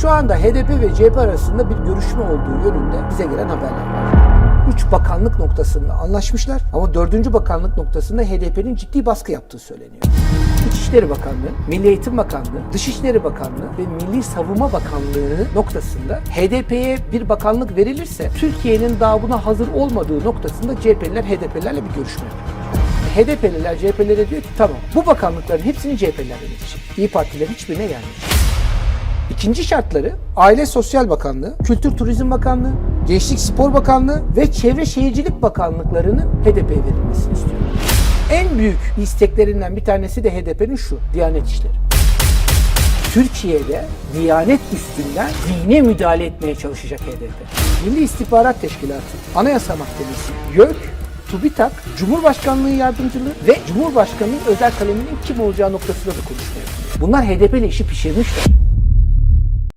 Şu anda HDP ve CHP arasında bir görüşme olduğu yönünde bize gelen haberler var. Üç bakanlık noktasında anlaşmışlar ama dördüncü bakanlık noktasında HDP'nin ciddi baskı yaptığı söyleniyor. İçişleri Bakanlığı, Milli Eğitim Bakanlığı, Dışişleri Bakanlığı ve Milli Savunma Bakanlığı noktasında HDP'ye bir bakanlık verilirse Türkiye'nin daha buna hazır olmadığı noktasında CHP'liler HDP'lerle bir görüşme yapıyor. HDP'liler CHP'lere diyor ki tamam bu bakanlıkların hepsini CHP'liler yönetecek. İyi Partiler hiçbirine gelmeyecek. İkinci şartları Aile Sosyal Bakanlığı, Kültür Turizm Bakanlığı, Gençlik Spor Bakanlığı ve Çevre Şehircilik Bakanlıklarının HDP'ye verilmesini istiyor. En büyük isteklerinden bir tanesi de HDP'nin şu, Diyanet İşleri. Türkiye'de Diyanet üstünden dine müdahale etmeye çalışacak HDP. Milli İstihbarat Teşkilatı, Anayasa Mahkemesi, YÖK, TÜBİTAK, Cumhurbaşkanlığı Yardımcılığı ve Cumhurbaşkanı'nın özel kaleminin kim olacağı noktasında da konuşma. Bunlar HDP işi pişirmişler.